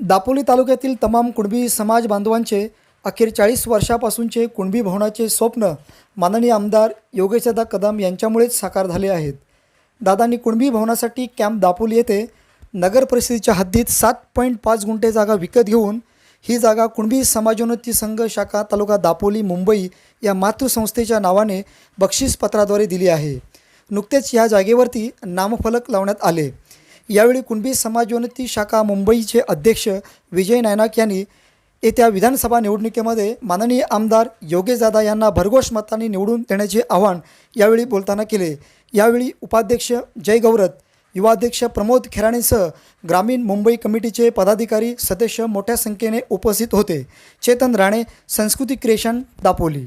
दापोली तालुक्यातील तमाम कुणबी समाज बांधवांचे अखेर चाळीस वर्षापासूनचे कुणबी भवनाचे स्वप्न माननीय आमदार योगेशदा कदम यांच्यामुळेच साकार झाले आहेत. दादांनी कुणबी भवनासाठी कॅम्प दापोली येथे नगर परिषदेच्या हद्दीत सात पॉईंट पाच गुंठे जागा विकत घेऊन ही जागा कुणबी समाजोन्नती संघ शाखा तालुका दापोली मुंबई या मातृसंस्थेच्या नावाने बक्षीसपत्राद्वारे दिली आहे. नुकतेच या जागेवरती नामफलक लावण्यात आले. यावेळी कुणबी समाजोन्नती शाखा मुंबईचे अध्यक्ष विजय नायनाक यांनी येत्या विधानसभा निवडणुकीमध्ये माननीय आमदार योगेश दादा यांना भरघोष मतांनी निवडून देण्याचे आवाहन यावेळी बोलताना केले. यावेळी उपाध्यक्ष जय गौरत युवाध्यक्ष प्रमोद खेराणेसह ग्रामीण मुंबई कमिटीचे पदाधिकारी सदस्य मोठ्या संख्येने उपस्थित होते. चेतन राणे संस्कृती क्रिएशन दापोली.